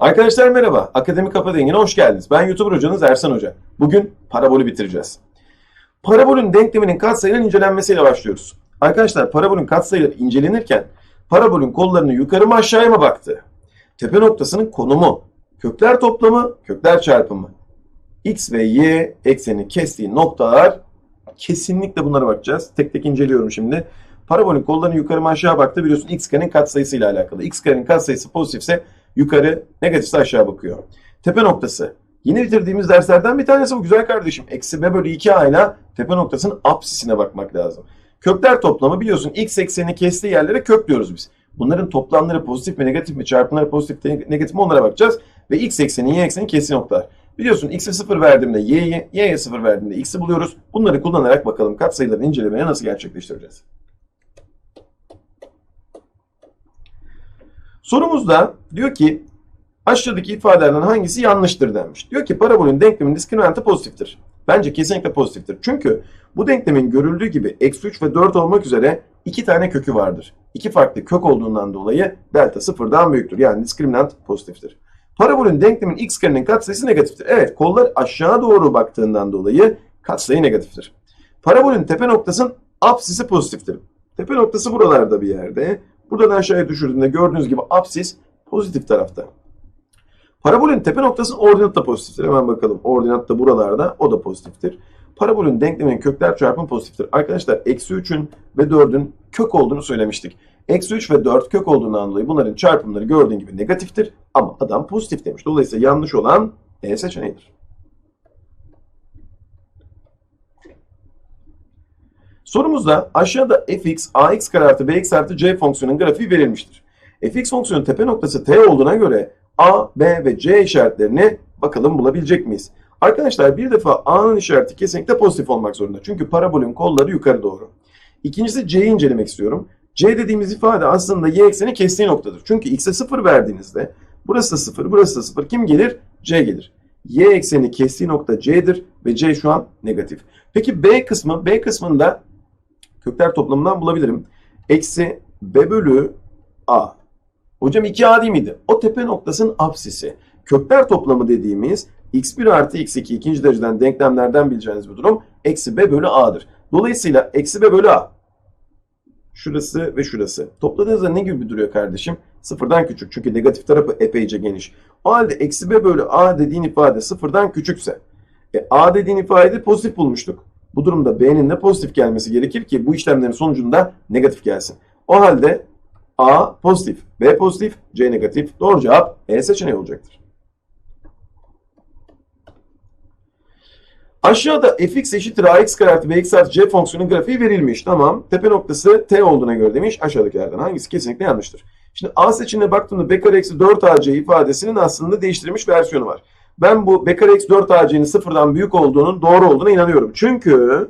Arkadaşlar merhaba. Akademi Kafa Dengi'ne hoş geldiniz. Ben YouTuber hocanız Ersan Hoca. Bugün parabolü bitireceğiz. Parabolün denkleminin katsayının incelenmesiyle başlıyoruz. Arkadaşlar parabolün katsayıları incelenirken parabolün kollarını yukarı mı aşağıya mı baktı? Tepe noktasının konumu, kökler toplamı, kökler çarpımı, x ve y ekseni kestiği noktalar kesinlikle bunlara bakacağız. Tek tek inceliyorum şimdi. Parabolün kollarını yukarı mı aşağı baktı biliyorsun x karenin katsayısıyla alakalı. x karenin katsayısı pozitifse yukarı, negatifse aşağı bakıyor. Tepe noktası. Yeni bitirdiğimiz derslerden bir tanesi bu güzel kardeşim. Eksi b bölü 2a ile tepe noktasının apsisine bakmak lazım. Kökler toplamı biliyorsun x ekseni kestiği yerlere kök diyoruz biz. Bunların toplamları pozitif mi negatif mi çarpımları pozitif mi negatif mi onlara bakacağız. Ve x ekseni y ekseni kestiği noktalar. Biliyorsun x'e 0 verdiğimde y'ye, y'ye 0 verdiğimde x'i buluyoruz. Bunları kullanarak bakalım katsayıların incelemeye nasıl gerçekleştireceğiz. Sorumuzda diyor ki aşağıdaki ifadelerden hangisi yanlıştır denmiş. Diyor ki parabolün denklemin diskriminantı pozitiftir. Bence kesinlikle pozitiftir. Çünkü bu denklemin görüldüğü gibi eksi 3 ve 4 olmak üzere iki tane kökü vardır. İki farklı kök olduğundan dolayı delta sıfırdan büyüktür. Yani diskriminant pozitiftir. Parabolün denklemin x karenin katsayısı negatiftir. Evet kollar aşağı doğru baktığından dolayı katsayı negatiftir. Parabolün tepe noktasının apsisi pozitiftir. Tepe noktası buralarda bir yerde. Buradan aşağıya düşürdüğünde gördüğünüz gibi apsis pozitif tarafta. Parabolün tepe noktasının ordinat da pozitiftir. Hemen bakalım. Ordinat da buralarda. O da pozitiftir. Parabolün denklemin kökler çarpımı pozitiftir. Arkadaşlar eksi 3'ün ve 4'ün kök olduğunu söylemiştik. Eksi 3 ve 4 kök olduğundan dolayı bunların çarpımları gördüğün gibi negatiftir. Ama adam pozitif demiş. Dolayısıyla yanlış olan E seçeneğidir. Sorumuzda aşağıda fx, ax kare artı bx artı c fonksiyonun grafiği verilmiştir. fx fonksiyonun tepe noktası t olduğuna göre a, b ve c işaretlerini bakalım bulabilecek miyiz? Arkadaşlar bir defa a'nın işareti kesinlikle pozitif olmak zorunda. Çünkü parabolün kolları yukarı doğru. İkincisi c'yi incelemek istiyorum. c dediğimiz ifade aslında y ekseni kestiği noktadır. Çünkü x'e 0 verdiğinizde burası da 0, burası da 0. Kim gelir? c gelir. y ekseni kestiği nokta c'dir ve c şu an negatif. Peki b kısmı, b kısmında kökler toplamından bulabilirim. Eksi b bölü a. Hocam 2a değil miydi? O tepe noktasının apsisi. Kökler toplamı dediğimiz x1 artı x2 ikinci dereceden denklemlerden bileceğiniz bir durum. Eksi b bölü a'dır. Dolayısıyla eksi b bölü a. Şurası ve şurası. Topladığınızda ne gibi duruyor kardeşim? Sıfırdan küçük. Çünkü negatif tarafı epeyce geniş. O halde eksi b bölü a dediğin ifade sıfırdan küçükse. E, a dediğin ifade pozitif bulmuştuk. Bu durumda B'nin de pozitif gelmesi gerekir ki bu işlemlerin sonucunda negatif gelsin. O halde A pozitif, B pozitif, C negatif. Doğru cevap E seçeneği olacaktır. Aşağıda fx eşittir ax kare artı bx artı c fonksiyonun grafiği verilmiş. Tamam. Tepe noktası t olduğuna göre demiş. Aşağıdakilerden hangisi kesinlikle yanlıştır? Şimdi a seçeneğine baktığımda b kare eksi 4ac ifadesinin aslında değiştirilmiş versiyonu var. Ben bu b kare eksi 4 AC'nin sıfırdan büyük olduğunun doğru olduğuna inanıyorum. Çünkü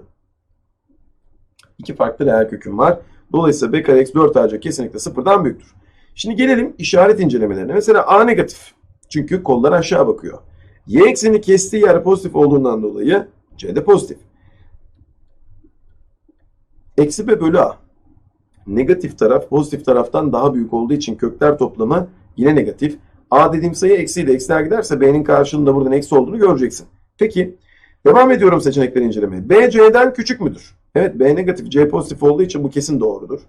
iki farklı reel köküm var. Dolayısıyla b kare eksi 4 AC kesinlikle sıfırdan büyüktür. Şimdi gelelim işaret incelemelerine. Mesela a negatif. Çünkü kollar aşağı bakıyor. Y ekseni kestiği yer pozitif olduğundan dolayı C de pozitif. Eksi b bölü a. Negatif taraf pozitif taraftan daha büyük olduğu için kökler toplamı yine negatif. A dediğim sayı eksiyle eksiler giderse B'nin karşılığında buradan eksi olduğunu göreceksin. Peki devam ediyorum seçenekleri incelemeye. B C'den küçük müdür? Evet B negatif C pozitif olduğu için bu kesin doğrudur.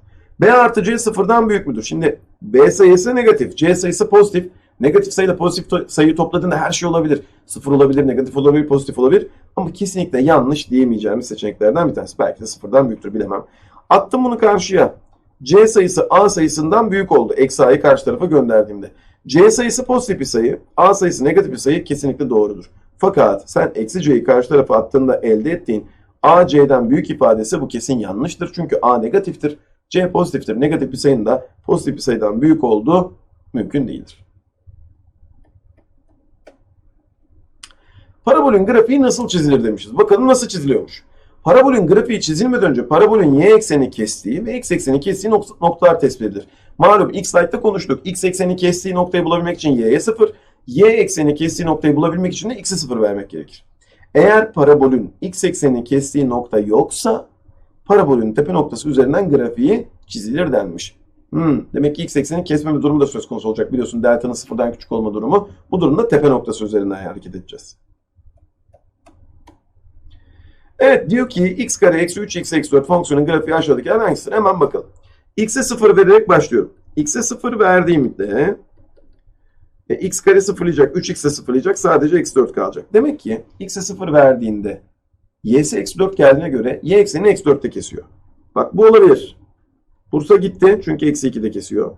B artı C sıfırdan büyük müdür? Şimdi B sayısı negatif C sayısı pozitif. Negatif sayıyla pozitif to sayıyı topladığında her şey olabilir. Sıfır olabilir, negatif olabilir, pozitif olabilir. Ama kesinlikle yanlış diyemeyeceğimiz seçeneklerden bir tanesi. Belki de sıfırdan büyüktür bilemem. Attım bunu karşıya. C sayısı A sayısından büyük oldu. Eksi A'yı karşı tarafa gönderdiğimde. C sayısı pozitif bir sayı, A sayısı negatif bir sayı kesinlikle doğrudur. Fakat sen eksi C'yi karşı tarafa attığında elde ettiğin A C'den büyük ifadesi bu kesin yanlıştır. Çünkü A negatiftir, C pozitiftir. Negatif bir sayının da pozitif bir sayıdan büyük olduğu mümkün değildir. Parabolün grafiği nasıl çizilir demişiz. Bakalım nasıl çiziliyormuş. Parabolün grafiği çizilmeden önce parabolün y ekseni kestiği ve x ekseni kestiği noktalar tespit edilir. Malum x slide'da konuştuk. x ekseni kestiği noktayı bulabilmek için y'ye 0, y ekseni kestiği noktayı bulabilmek için de x'e 0 vermek gerekir. Eğer parabolün x ekseni kestiği nokta yoksa parabolün tepe noktası üzerinden grafiği çizilir denmiş. Hmm, demek ki x eksenin kesme bir durumu da söz konusu olacak. Biliyorsun delta'nın sıfırdan küçük olma durumu. Bu durumda tepe noktası üzerinden hareket edeceğiz. Evet diyor ki x kare eksi 3 x eksi 4 fonksiyonun grafiği aşağıdakilerden hangisidir? Hemen bakalım. x'e 0 vererek başlıyorum. x'e 0 verdiğimde e, x kare sıfırlayacak, 3x'e sıfırlayacak, sadece eksi 4 kalacak. Demek ki x'e 0 verdiğinde y'si eksi 4 geldiğine göre y eksenini eksi 4'te kesiyor. Bak bu olabilir. Bursa gitti çünkü eksi 2'de kesiyor.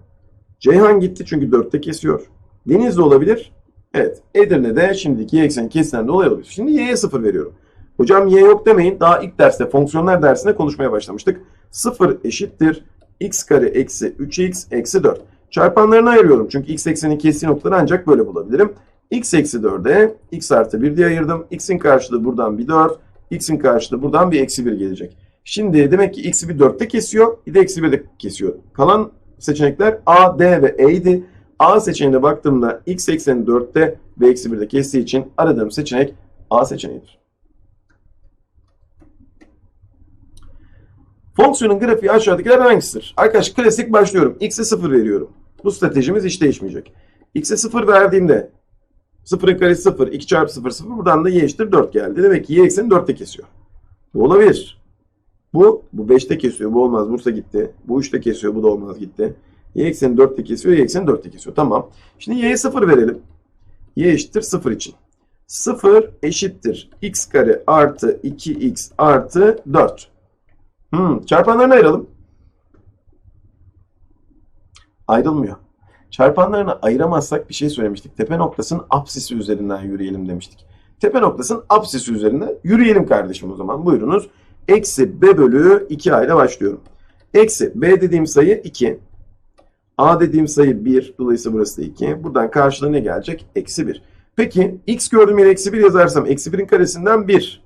Ceyhan gitti çünkü 4'te kesiyor. Denizli olabilir. Evet. Edirne'de şimdiki y ekseni kesilen de olabilir. Şimdi y'ye 0 veriyorum. Hocam y yok demeyin. Daha ilk derste fonksiyonlar dersinde konuşmaya başlamıştık. 0 eşittir x kare eksi 3x eksi 4. Çarpanlarını ayırıyorum. Çünkü x eksenin kestiği noktaları ancak böyle bulabilirim. x eksi 4'e x artı 1 diye ayırdım. x'in karşılığı buradan bir 4. x'in karşılığı buradan bir eksi 1 gelecek. Şimdi demek ki x'i bir 4'te kesiyor. Bir de eksi 1'de kesiyor. Kalan seçenekler A, D ve E'ydi. A seçeneğine baktığımda x ekseni 4'te ve eksi 1'de kestiği için aradığım seçenek A seçeneğidir. Fonksiyonun grafiği aşağıdakilerden hangisidir? Arkadaş klasik başlıyorum. X'e 0 veriyorum. Bu stratejimiz hiç değişmeyecek. X'e 0 verdiğimde 0'ın karesi 0, 2 çarpı 0, 0. Buradan da y eşittir 4 geldi. Demek ki y ekseni 4'te kesiyor. Bu olabilir. Bu, bu 5'te kesiyor. Bu olmaz. Bursa gitti. Bu 3'te kesiyor. Bu da olmaz gitti. Y ekseni 4'te kesiyor. Y ekseni 4'te kesiyor. Tamam. Şimdi y'ye 0 verelim. Y eşittir 0 için. 0 eşittir x kare artı 2x artı 4. Hmm, çarpanlarını ayıralım. Ayrılmıyor. Çarpanlarını ayıramazsak bir şey söylemiştik. Tepe noktasının apsisi üzerinden yürüyelim demiştik. Tepe noktasının apsisi üzerinden yürüyelim kardeşim o zaman. Buyurunuz. Eksi b bölü 2a ile başlıyorum. Eksi b dediğim sayı 2. a dediğim sayı 1. Dolayısıyla burası da 2. Buradan karşılığı ne gelecek? Eksi 1. Peki x gördüğüm yere eksi 1 yazarsam eksi 1'in karesinden 1.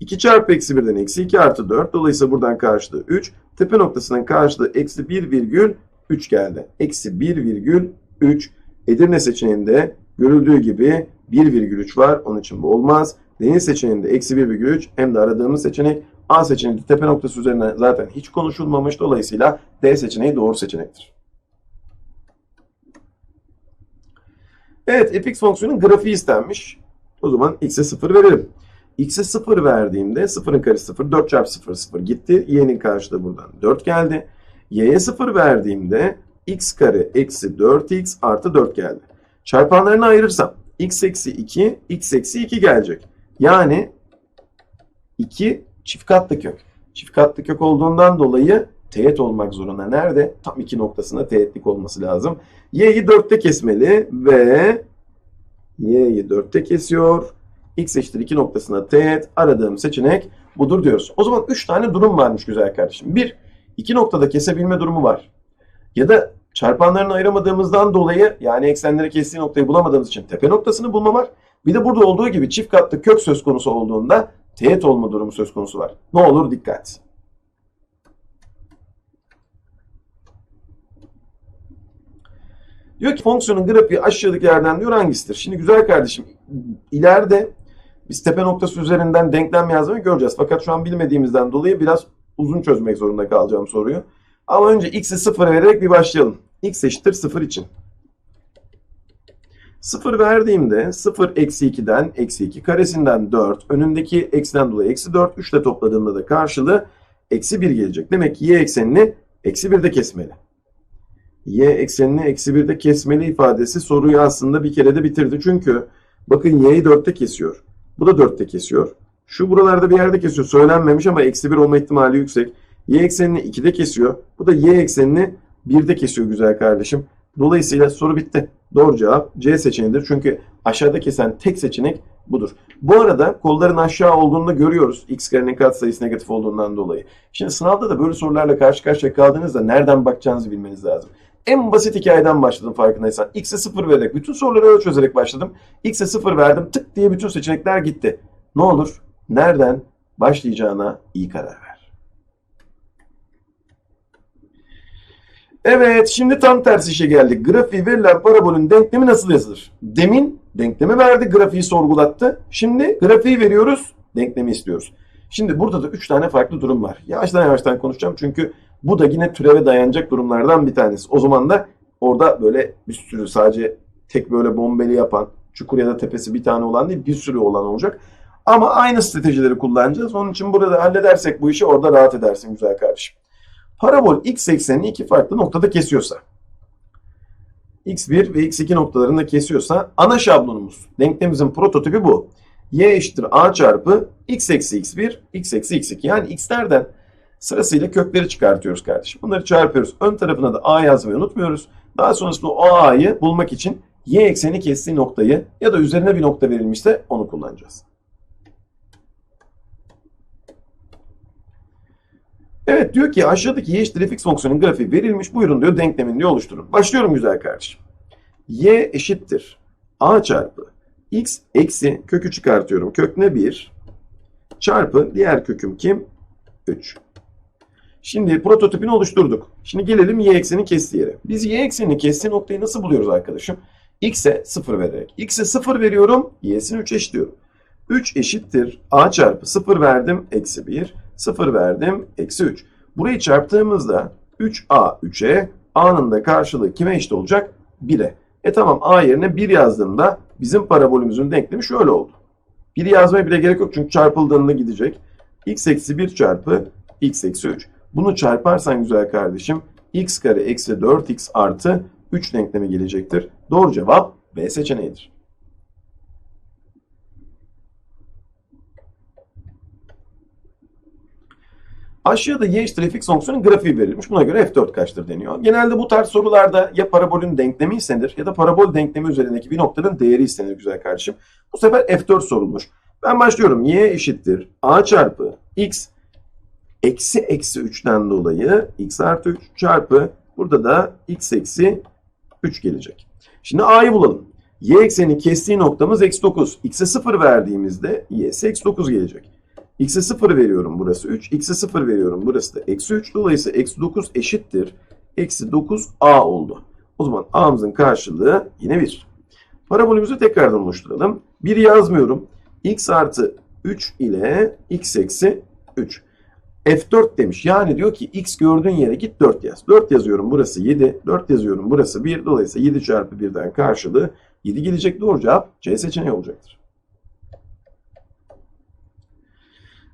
2 çarpı eksi 1'den eksi 2 artı 4. Dolayısıyla buradan karşılığı 3. Tepe noktasının karşılığı eksi 1 virgül 3 geldi. Eksi 1 virgül 3. Edirne seçeneğinde görüldüğü gibi 1 virgül 3 var. Onun için bu olmaz. Deniz seçeneğinde eksi 1 virgül 3 hem de aradığımız seçenek A seçeneğinde tepe noktası üzerinden zaten hiç konuşulmamış. Dolayısıyla D seçeneği doğru seçenektir. Evet fx fonksiyonun grafiği istenmiş. O zaman x'e 0 verelim. X'e 0 verdiğimde 0'ın karesi 0, 4 çarpı 0 0 gitti. y'nin karşılığı buradan 4 geldi. y'ye 0 verdiğimde x kare eksi 4x artı 4 geldi. Çarpanlarını ayırırsam x eksi 2, x eksi 2 gelecek. Yani 2 çift katlı kök. Çift katlı kök olduğundan dolayı teğet olmak zorunda. Nerede? Tam iki noktasında teğetlik olması lazım. Y'yi 4'te kesmeli ve Y'yi 4'te kesiyor. X eşittir 2 noktasına teğet. Aradığım seçenek budur diyoruz. O zaman 3 tane durum varmış güzel kardeşim. 1. 2 noktada kesebilme durumu var. Ya da çarpanlarını ayıramadığımızdan dolayı yani eksenleri kestiği noktayı bulamadığımız için tepe noktasını bulma var. Bir de burada olduğu gibi çift katlı kök söz konusu olduğunda teğet olma durumu söz konusu var. Ne olur dikkat. Diyor ki fonksiyonun grafiği aşağıdaki yerden diyor hangisidir? Şimdi güzel kardeşim ileride biz tepe noktası üzerinden denklem yazmayı göreceğiz. Fakat şu an bilmediğimizden dolayı biraz uzun çözmek zorunda kalacağım soruyu. Ama önce x'i 0 vererek bir başlayalım. x eşittir 0 için. 0 verdiğimde 0 eksi 2'den eksi 2 karesinden 4 önündeki eksiden dolayı eksi 4 3 ile topladığımda da karşılığı eksi 1 gelecek. Demek ki y eksenini eksi 1'de kesmeli. Y eksenini eksi 1'de kesmeli ifadesi soruyu aslında bir kere de bitirdi. Çünkü bakın y'yi 4'te kesiyor. Bu da 4'te kesiyor. Şu buralarda bir yerde kesiyor. Söylenmemiş ama eksi 1 olma ihtimali yüksek. Y eksenini 2'de kesiyor. Bu da y eksenini 1'de kesiyor güzel kardeşim. Dolayısıyla soru bitti. Doğru cevap C seçeneğidir. Çünkü aşağıda kesen tek seçenek budur. Bu arada kolların aşağı olduğunu da görüyoruz. X karenin katsayısı negatif olduğundan dolayı. Şimdi sınavda da böyle sorularla karşı karşıya kaldığınızda nereden bakacağınızı bilmeniz lazım. En basit hikayeden başladım farkındaysan. X'e 0 vererek bütün soruları öyle çözerek başladım. X'e 0 verdim tık diye bütün seçenekler gitti. Ne olur nereden başlayacağına iyi karar ver. Evet şimdi tam tersi işe geldik. Grafiği verilen parabolün denklemi nasıl yazılır? Demin denklemi verdi, grafiği sorgulattı. Şimdi grafiği veriyoruz, denklemi istiyoruz. Şimdi burada da 3 tane farklı durum var. Yavaştan yavaştan konuşacağım çünkü Bu da yine türeve dayanacak durumlardan bir tanesi. O zaman da orada böyle bir sürü sadece tek böyle bombeli yapan, çukur ya da tepesi bir tane olan değil bir sürü olan olacak. Ama aynı stratejileri kullanacağız. Onun için burada halledersek bu işi orada rahat edersin güzel kardeşim. Parabol x eksenini iki farklı noktada kesiyorsa, x1 ve x2 noktalarında kesiyorsa ana şablonumuz, denklemimizin prototipi bu. y eşittir a çarpı x eksi x1, x eksi x2. Yani x'lerden sırasıyla kökleri çıkartıyoruz kardeşim. Bunları çarpıyoruz. Ön tarafına da a yazmayı unutmuyoruz. Daha sonrasında o a'yı bulmak için y ekseni kestiği noktayı ya da üzerine bir nokta verilmişse onu kullanacağız. Evet diyor ki aşağıdaki y eşittir fx fonksiyonun grafiği verilmiş. Buyurun diyor denklemin diyor oluşturun. Başlıyorum güzel kardeşim. y eşittir a çarpı x eksi kökü çıkartıyorum. Kök ne 1 çarpı diğer köküm kim? 3. Şimdi prototipini oluşturduk. Şimdi gelelim y eksenin kestiği yere. Biz y eksenini kestiği noktayı nasıl buluyoruz arkadaşım? x'e 0 vererek. x'e 0 veriyorum. y'sini 3 eşitliyorum. 3 eşittir a çarpı 0 verdim eksi 1. 0 verdim eksi 3. Burayı çarptığımızda 3a 3'e a'nın da karşılığı kime eşit olacak? 1'e. E tamam a yerine 1 yazdığımda bizim parabolümüzün denklemi şöyle oldu. 1 yazmaya bile gerek yok çünkü çarpıldığında gidecek. x eksi 1 çarpı x eksi 3. Bunu çarparsan güzel kardeşim x kare eksi 4x artı 3 denklemi gelecektir. Doğru cevap B seçeneğidir. Aşağıda y eşittir fx fonksiyonun grafiği verilmiş. Buna göre f4 kaçtır deniyor. Genelde bu tarz sorularda ya parabolün denklemi istenir ya da parabol denklemi üzerindeki bir noktanın değeri istenir güzel kardeşim. Bu sefer f4 sorulmuş. Ben başlıyorum. y eşittir a çarpı x eksi eksi 3'ten dolayı x artı 3 çarpı burada da x eksi 3 gelecek. Şimdi a'yı bulalım. y eksenin kestiği noktamız eksi 9. x'e 0 verdiğimizde y'si eksi 9 gelecek. x'e 0 veriyorum burası 3. x'e 0 veriyorum burası da eksi 3. Dolayısıyla eksi 9 eşittir. Eksi 9 a oldu. O zaman a'mızın karşılığı yine 1. Parabolümüzü tekrardan oluşturalım. 1 yazmıyorum. x artı 3 ile x eksi 3. F4 demiş. Yani diyor ki x gördüğün yere git 4 yaz. 4 yazıyorum burası 7. 4 yazıyorum burası 1. Dolayısıyla 7 çarpı 1'den karşılığı 7 gelecek. Doğru cevap C seçeneği olacaktır.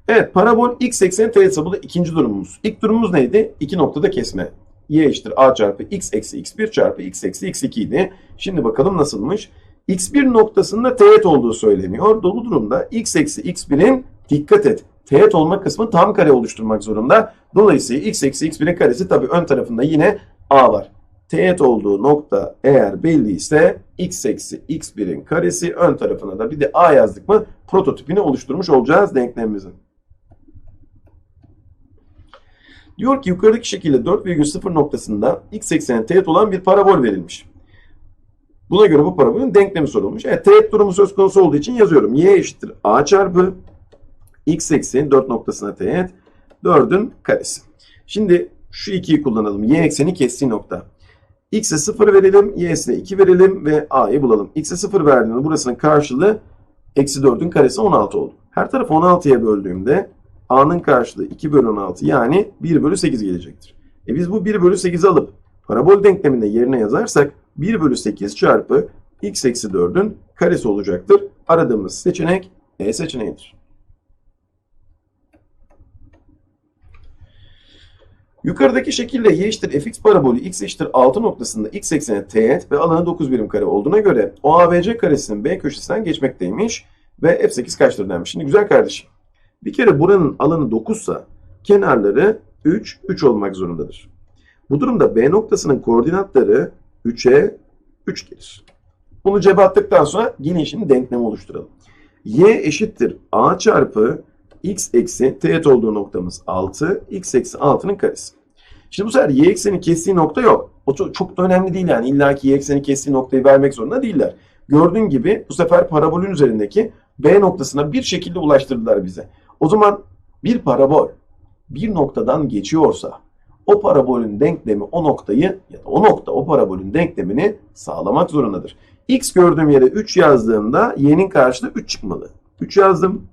Evet parabol x ekseni teğet hesabı ikinci durumumuz. İlk durumumuz neydi? İki noktada kesme. y eşittir a çarpı x eksi x1 çarpı x eksi x2 idi. Şimdi bakalım nasılmış? x1 noktasında teğet olduğu söyleniyor. Dolu durumda x eksi x1'in dikkat et teğet olma kısmı tam kare oluşturmak zorunda. Dolayısıyla x eksi x1'in karesi tabii ön tarafında yine a var. Teğet olduğu nokta eğer belli ise x eksi x1'in karesi ön tarafına da bir de a yazdık mı prototipini oluşturmuş olacağız denklemimizin. Diyor ki yukarıdaki şekilde 4,0 noktasında x eksenine teğet olan bir parabol verilmiş. Buna göre bu parabolün denklemi sorulmuş. Evet, teğet durumu söz konusu olduğu için yazıyorum. y eşittir a çarpı x ekseni 4 noktasına teğet 4'ün karesi. Şimdi şu 2'yi kullanalım. Y ekseni kestiği nokta. X'e 0 verelim, Y'sine 2 verelim ve A'yı bulalım. X'e 0 verdiğimde burasının karşılığı eksi 4'ün karesi 16 oldu. Her tarafı 16'ya böldüğümde A'nın karşılığı 2 bölü 16 yani 1 bölü 8 gelecektir. E biz bu 1 bölü 8'i alıp parabol denkleminde yerine yazarsak 1 bölü 8 çarpı x eksi 4'ün karesi olacaktır. Aradığımız seçenek E seçeneğidir. Yukarıdaki şekilde y eşittir fx parabolü x eşittir 6 noktasında x ekseni teğet ve alanı 9 birim kare olduğuna göre OABC karesinin B köşesinden geçmekteymiş ve f8 kaçtır denmiş. Şimdi güzel kardeşim. Bir kere buranın alanı 9 ise kenarları 3, 3 olmak zorundadır. Bu durumda B noktasının koordinatları 3'e 3 gelir. Bunu cebe attıktan sonra yine işin denklemi oluşturalım. Y eşittir A çarpı x eksi teğet olduğu noktamız 6, x eksi 6'nın karesi. Şimdi bu sefer y ekseni kestiği nokta yok. O çok, çok da önemli değil yani. İlla ki y ekseni kestiği noktayı vermek zorunda değiller. Gördüğün gibi bu sefer parabolün üzerindeki B noktasına bir şekilde ulaştırdılar bize. O zaman bir parabol bir noktadan geçiyorsa o parabolün denklemi o noktayı ya da o nokta o parabolün denklemini sağlamak zorundadır. X gördüğüm yere 3 yazdığımda y'nin karşılığı 3 çıkmalı. 3 yazdım.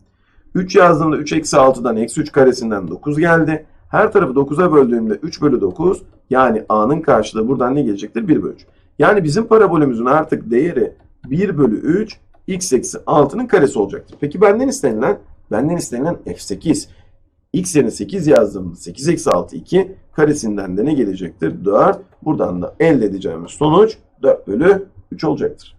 3 yazdığımda 3 eksi 6'dan eksi 3 karesinden 9 geldi. Her tarafı 9'a böldüğümde 3 bölü 9 yani a'nın karşılığı buradan ne gelecektir? 1 bölü 3. Yani bizim parabolümüzün artık değeri 1 bölü 3 x eksi 6'nın karesi olacaktır. Peki benden istenilen? Benden istenilen f8. x yerine 8 yazdığımda 8 eksi 6 2 karesinden de ne gelecektir? 4. Buradan da elde edeceğimiz sonuç 4 bölü 3 olacaktır.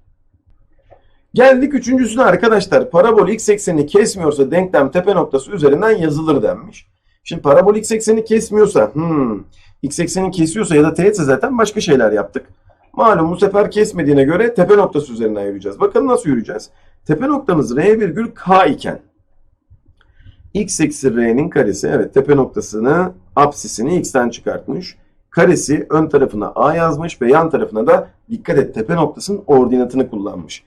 Geldik üçüncüsüne arkadaşlar. Parabol x eksenini kesmiyorsa denklem tepe noktası üzerinden yazılır denmiş. Şimdi parabol x eksenini kesmiyorsa, hmm, x eksenini kesiyorsa ya da teğetse zaten başka şeyler yaptık. Malum bu sefer kesmediğine göre tepe noktası üzerinden yürüyeceğiz. Bakalım nasıl yürüyeceğiz? Tepe noktamız r virgül k iken x eksi r'nin karesi evet tepe noktasını apsisini x'ten çıkartmış. Karesi ön tarafına a yazmış ve yan tarafına da dikkat et tepe noktasının ordinatını kullanmış.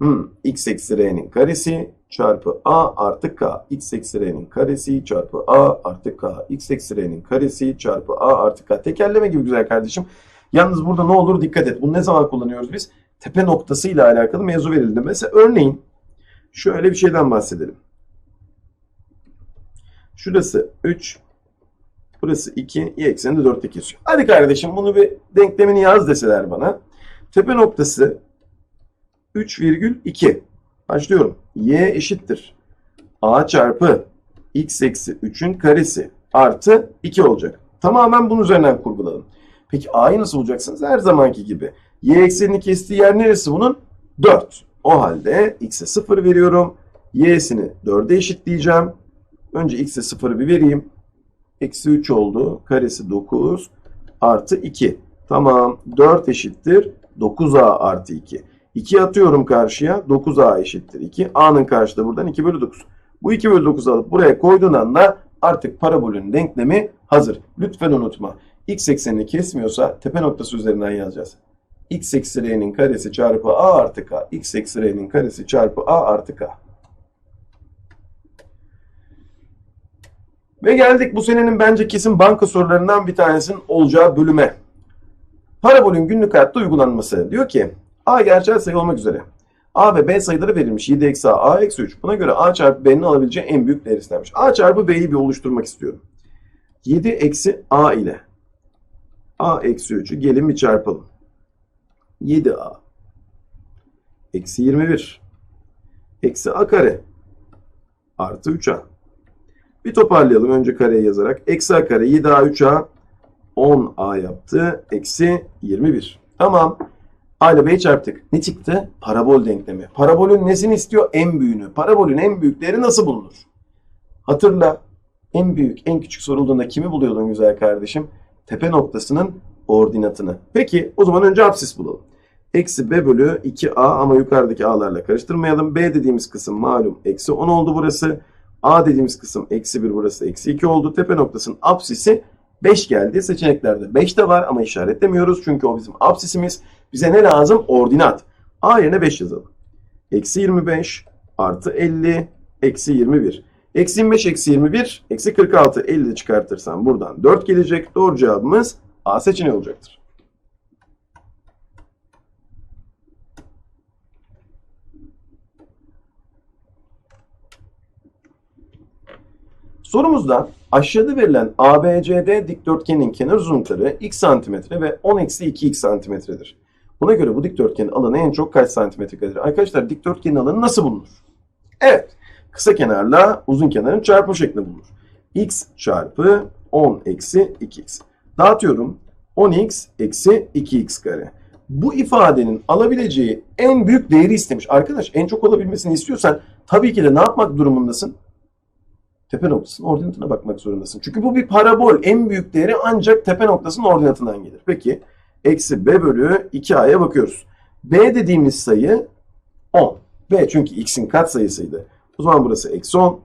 Hmm, x eksi r'nin karesi çarpı a artı k. x eksi r'nin karesi çarpı a artı k. x eksi r'nin karesi çarpı a artı k. Tekerleme gibi güzel kardeşim. Yalnız burada ne olur dikkat et. Bunu ne zaman kullanıyoruz biz? Tepe noktası ile alakalı mevzu verildi. Mesela örneğin şöyle bir şeyden bahsedelim. Şurası 3, burası 2, y ekseni de 4'te kesiyor. Hadi kardeşim bunu bir denklemini yaz deseler bana. Tepe noktası 3,2. Başlıyorum. Y eşittir. A çarpı x eksi 3'ün karesi artı 2 olacak. Tamamen bunun üzerinden kurguladım. Peki A'yı nasıl bulacaksınız? Her zamanki gibi. Y eksenini kestiği yer neresi bunun? 4. O halde x'e 0 veriyorum. Y'sini 4'e eşitleyeceğim. Önce x'e 0'ı bir vereyim. Eksi 3 oldu. Karesi 9 artı 2. Tamam. 4 eşittir. 9a artı 2. 2 atıyorum karşıya. 9a eşittir 2. A'nın karşıda buradan 2 bölü 9. Bu 2 bölü 9'u alıp buraya koyduğun anda artık parabolün denklemi hazır. Lütfen unutma. X eksenini kesmiyorsa tepe noktası üzerinden yazacağız. X eksi R'nin karesi çarpı A artı K. X eksi R'nin karesi çarpı A artı K. Ve geldik bu senenin bence kesin banka sorularından bir tanesinin olacağı bölüme. Parabolün günlük hayatta uygulanması. Diyor ki A gerçel sayı olmak üzere. A ve B sayıları verilmiş. 7 eksi A, A eksi 3. Buna göre A çarpı B'nin alabileceği en büyük değer istenmiş. A çarpı B'yi bir oluşturmak istiyorum. 7 eksi A ile A eksi 3'ü gelin bir çarpalım. 7A eksi 21 eksi A kare artı 3A. Bir toparlayalım önce kareyi yazarak. Eksi A kare 7A 3A 10A yaptı. Eksi 21. Tamam. A ile B'yi çarptık. Ne çıktı? Parabol denklemi. Parabolün nesini istiyor? En büyüğünü. Parabolün en büyükleri nasıl bulunur? Hatırla. En büyük, en küçük sorulduğunda kimi buluyordun güzel kardeşim? Tepe noktasının ordinatını. Peki o zaman önce absis bulalım. Eksi b bölü 2a ama yukarıdaki a'larla karıştırmayalım. b dediğimiz kısım malum eksi 10 oldu burası. a dediğimiz kısım eksi 1 burası eksi 2 oldu. Tepe noktasının absisi 5 geldi. Seçeneklerde 5 de var ama işaretlemiyoruz. Çünkü o bizim absisimiz. Bize ne lazım? Ordinat. A yerine 5 yazalım. Eksi 25 artı 50 eksi 21. Eksi 25 eksi 21 eksi 46 50 çıkartırsam buradan 4 gelecek. Doğru cevabımız A seçeneği olacaktır. Sorumuzda aşağıda verilen ABCD dikdörtgenin kenar uzunlukları x santimetre ve 10 eksi 2x santimetredir. Buna göre bu dikdörtgenin alanı en çok kaç santimetre karedir? Arkadaşlar dikdörtgenin alanı nasıl bulunur? Evet. Kısa kenarla uzun kenarın çarpımı şeklinde bulunur. x çarpı 10 eksi 2x. Dağıtıyorum. 10x eksi 2x kare. Bu ifadenin alabileceği en büyük değeri istemiş. Arkadaş en çok olabilmesini istiyorsan tabii ki de ne yapmak durumundasın? Tepe noktasının ordinatına bakmak zorundasın. Çünkü bu bir parabol. En büyük değeri ancak tepe noktasının ordinatından gelir. Peki eksi b bölü 2a'ya bakıyoruz. b dediğimiz sayı 10. b çünkü x'in katsayısıydı. O zaman burası eksi 10.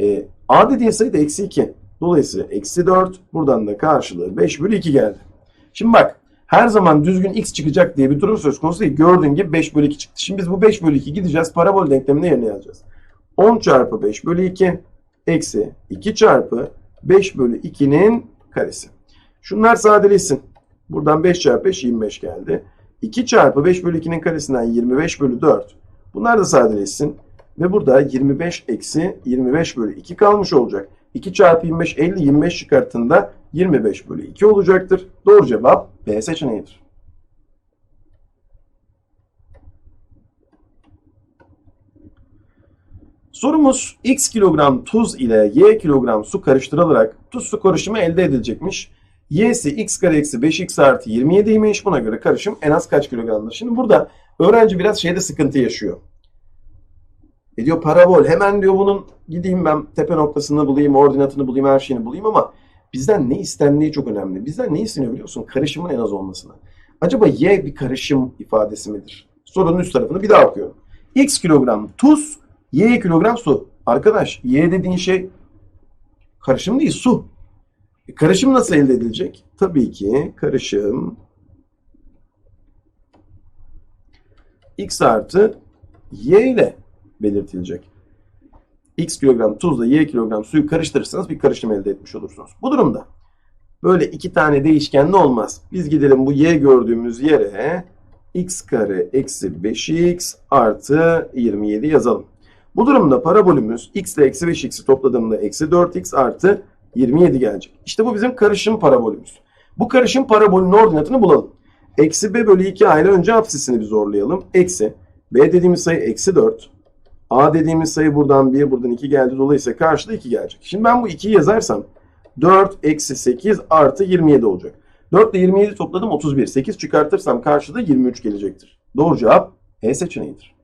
E, a dediğin sayı da eksi 2. Dolayısıyla eksi 4. Buradan da karşılığı 5 bölü 2 geldi. Şimdi bak her zaman düzgün x çıkacak diye bir durum söz konusu değil. Gördüğün gibi 5 bölü 2 çıktı. Şimdi biz bu 5 bölü 2 gideceğiz. Parabol denklemini yerine yazacağız. 10 çarpı 5 bölü 2 eksi 2 çarpı 5 bölü 2'nin karesi. Şunlar sadeleşsin. Buradan 5 çarpı 5 25 geldi. 2 çarpı 5 bölü 2'nin karesinden 25 bölü 4. Bunlar da sadeleşsin. Ve burada 25 eksi 25 bölü 2 kalmış olacak. 2 çarpı 25 50 25 çıkarttığında 25 bölü 2 olacaktır. Doğru cevap B seçeneğidir. Sorumuz x kilogram tuz ile y kilogram su karıştırılarak tuz su karışımı elde edilecekmiş. Y'si x kare eksi 5x artı 27'ymiş. Buna göre karışım en az kaç kilogramdır? Şimdi burada öğrenci biraz şeyde sıkıntı yaşıyor. E diyor parabol hemen diyor bunun gideyim ben tepe noktasını bulayım, ordinatını bulayım, her şeyini bulayım ama bizden ne istendiği çok önemli. Bizden ne isteniyor biliyorsun? Karışımın en az olmasını. Acaba y bir karışım ifadesi midir? Sorunun üst tarafını bir daha okuyorum. x kilogram tuz, y kilogram su. Arkadaş y dediğin şey karışım değil su. Karışım nasıl elde edilecek? Tabii ki karışım x artı y ile belirtilecek. X kilogram tuzla Y kilogram suyu karıştırırsanız bir karışım elde etmiş olursunuz. Bu durumda böyle iki tane değişkenli olmaz. Biz gidelim bu Y gördüğümüz yere x kare eksi 5x artı 27 yazalım. Bu durumda parabolümüz x ile eksi 5x'i topladığımda eksi 4x artı 27 gelecek. İşte bu bizim karışım parabolümüz. Bu karışım parabolün ordinatını bulalım. Eksi b bölü 2 a önce apsisini bir zorlayalım. Eksi b dediğimiz sayı eksi 4. A dediğimiz sayı buradan 1, buradan 2 geldi. Dolayısıyla karşıda 2 gelecek. Şimdi ben bu 2'yi yazarsam 4 eksi 8 artı 27 olacak. 4 ile 27 topladım 31. 8 çıkartırsam karşıda 23 gelecektir. Doğru cevap E seçeneğidir.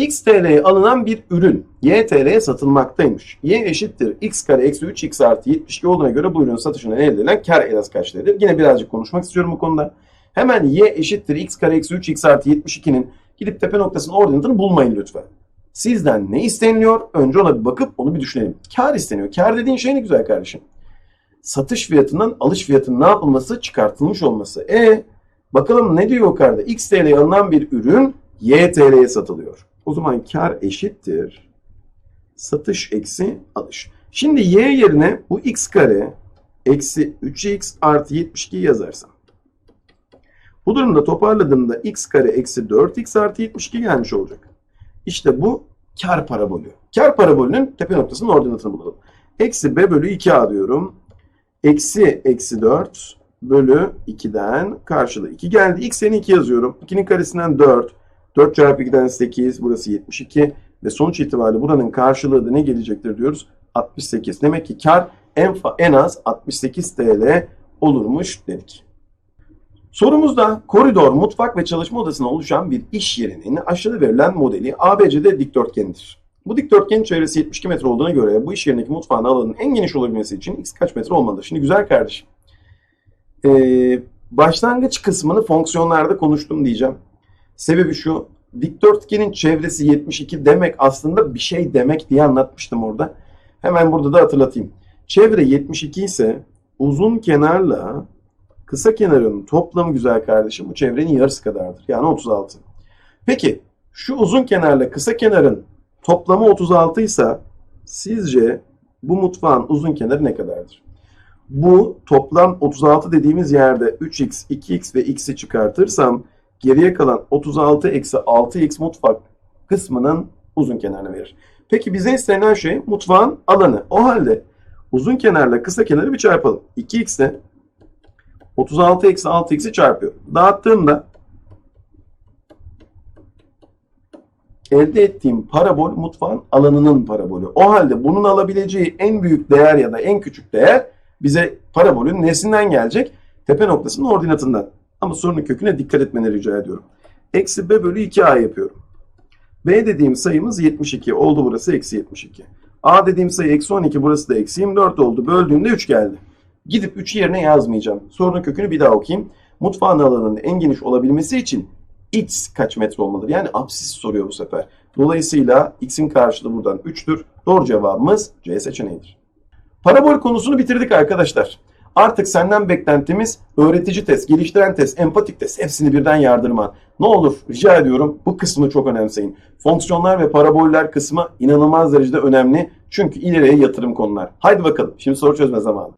X TL'ye alınan bir ürün Y TL'ye satılmaktaymış. Y eşittir X kare eksi 3 X artı 72 olduğuna göre bu ürünün satışına elde edilen kar en az kaç TL'dir? Yine birazcık konuşmak istiyorum bu konuda. Hemen Y eşittir X kare eksi 3 X artı 72'nin gidip tepe noktasının ordinatını bulmayın lütfen. Sizden ne isteniliyor? Önce ona bir bakıp onu bir düşünelim. Kar isteniyor. Kar dediğin şey ne güzel kardeşim. Satış fiyatından alış fiyatının ne yapılması? Çıkartılmış olması. E bakalım ne diyor yukarıda? X TL'ye alınan bir ürün Y TL'ye satılıyor. O zaman kar eşittir. Satış eksi alış. Şimdi y yerine bu x kare eksi 3x artı 72 yazarsam. Bu durumda toparladığımda x kare eksi 4x artı 72 gelmiş olacak. İşte bu kar parabolü. Kar parabolünün tepe noktasının ordinatını bulalım. Eksi b bölü 2a diyorum. Eksi eksi 4 bölü 2'den karşılığı 2 geldi. x yerine 2 yazıyorum. 2'nin karesinden 4. 4 çarpı 2'den 8 burası 72 ve sonuç itibariyle buranın karşılığı da ne gelecektir diyoruz? 68. Demek ki kar en, en az 68 TL olurmuş dedik. Sorumuzda koridor, mutfak ve çalışma odasına oluşan bir iş yerinin aşağıda verilen modeli ABC'de dikdörtgenidir. Bu dikdörtgenin çevresi 72 metre olduğuna göre bu iş yerindeki mutfağın alanının en geniş olabilmesi için x kaç metre olmalıdır? Şimdi güzel kardeşim. Ee, başlangıç kısmını fonksiyonlarda konuştum diyeceğim. Sebebi şu. Dikdörtgenin çevresi 72 demek aslında bir şey demek diye anlatmıştım orada. Hemen burada da hatırlatayım. Çevre 72 ise uzun kenarla kısa kenarın toplamı güzel kardeşim bu çevrenin yarısı kadardır. Yani 36. Peki şu uzun kenarla kısa kenarın toplamı 36 ise sizce bu mutfağın uzun kenarı ne kadardır? Bu toplam 36 dediğimiz yerde 3x, 2x ve x'i çıkartırsam geriye kalan 36 eksi 6x mutfak kısmının uzun kenarını verir. Peki bize istenen şey mutfağın alanı. O halde uzun kenarla kısa kenarı bir çarpalım. 2x ile 36 eksi 6x'i çarpıyor. Dağıttığımda elde ettiğim parabol mutfağın alanının parabolü. O halde bunun alabileceği en büyük değer ya da en küçük değer bize parabolün nesinden gelecek? Tepe noktasının ordinatından. Ama sorunun köküne dikkat etmeni rica ediyorum. Eksi b bölü 2a yapıyorum. b dediğim sayımız 72. Oldu burası eksi 72. a dediğim sayı eksi 12. Burası da eksi 24 oldu. Böldüğümde 3 geldi. Gidip 3'ü yerine yazmayacağım. Sorunun kökünü bir daha okuyayım. Mutfağın alanının en geniş olabilmesi için x kaç metre olmalıdır? Yani absis soruyor bu sefer. Dolayısıyla x'in karşılığı buradan 3'tür. Doğru cevabımız C seçeneğidir. Parabol konusunu bitirdik arkadaşlar. Artık senden beklentimiz öğretici test, geliştiren test, empatik test hepsini birden yardırman. Ne olur rica ediyorum bu kısmı çok önemseyin. Fonksiyonlar ve paraboller kısmı inanılmaz derecede önemli. Çünkü ileriye yatırım konular. Haydi bakalım şimdi soru çözme zamanı.